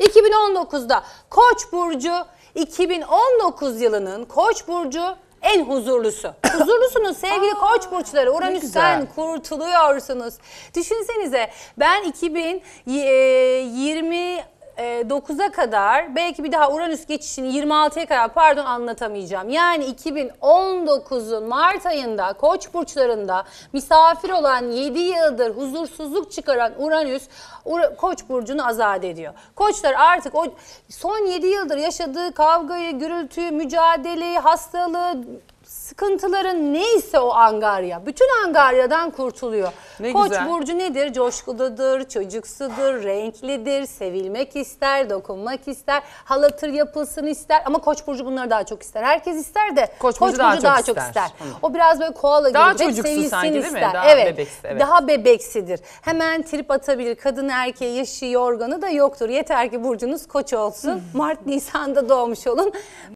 2019'da Koç burcu 2019 yılının Koç burcu en huzurlusu. Huzurlusunuz sevgili Koç burçları. Uranüs'ten kurtuluyorsunuz. Düşünsenize ben 2020 9'a kadar belki bir daha Uranüs geçişini 26'ya kadar pardon anlatamayacağım. Yani 2019'un Mart ayında Koç burçlarında misafir olan 7 yıldır huzursuzluk çıkaran Uranüs Ura- Koç burcunu azat ediyor. Koçlar artık o son 7 yıldır yaşadığı kavgayı, gürültüyü, mücadeleyi, hastalığı, sıkıntıların neyse o angarya. Bütün angaryadan kurtuluyor. Ne Koç güzel. burcu nedir? Coşkuludur, çocuksudur, renklidir, sevilmek ister, dokunmak ister, halatır yapılsın ister. Ama Koç burcu bunları daha çok ister. Herkes ister de Koç burcu daha çok ister. O biraz böyle koala Daha gibidir. Hep çocuksu sevilsin sanki değil mi? ister. Daha evet. bebeksi, evet. Daha bebeksidir. Hemen trip atabilir. Kadın erkeği yaşı yorganı da yoktur. Yeter ki burcunuz koç olsun. Mart Nisan'da doğmuş olun.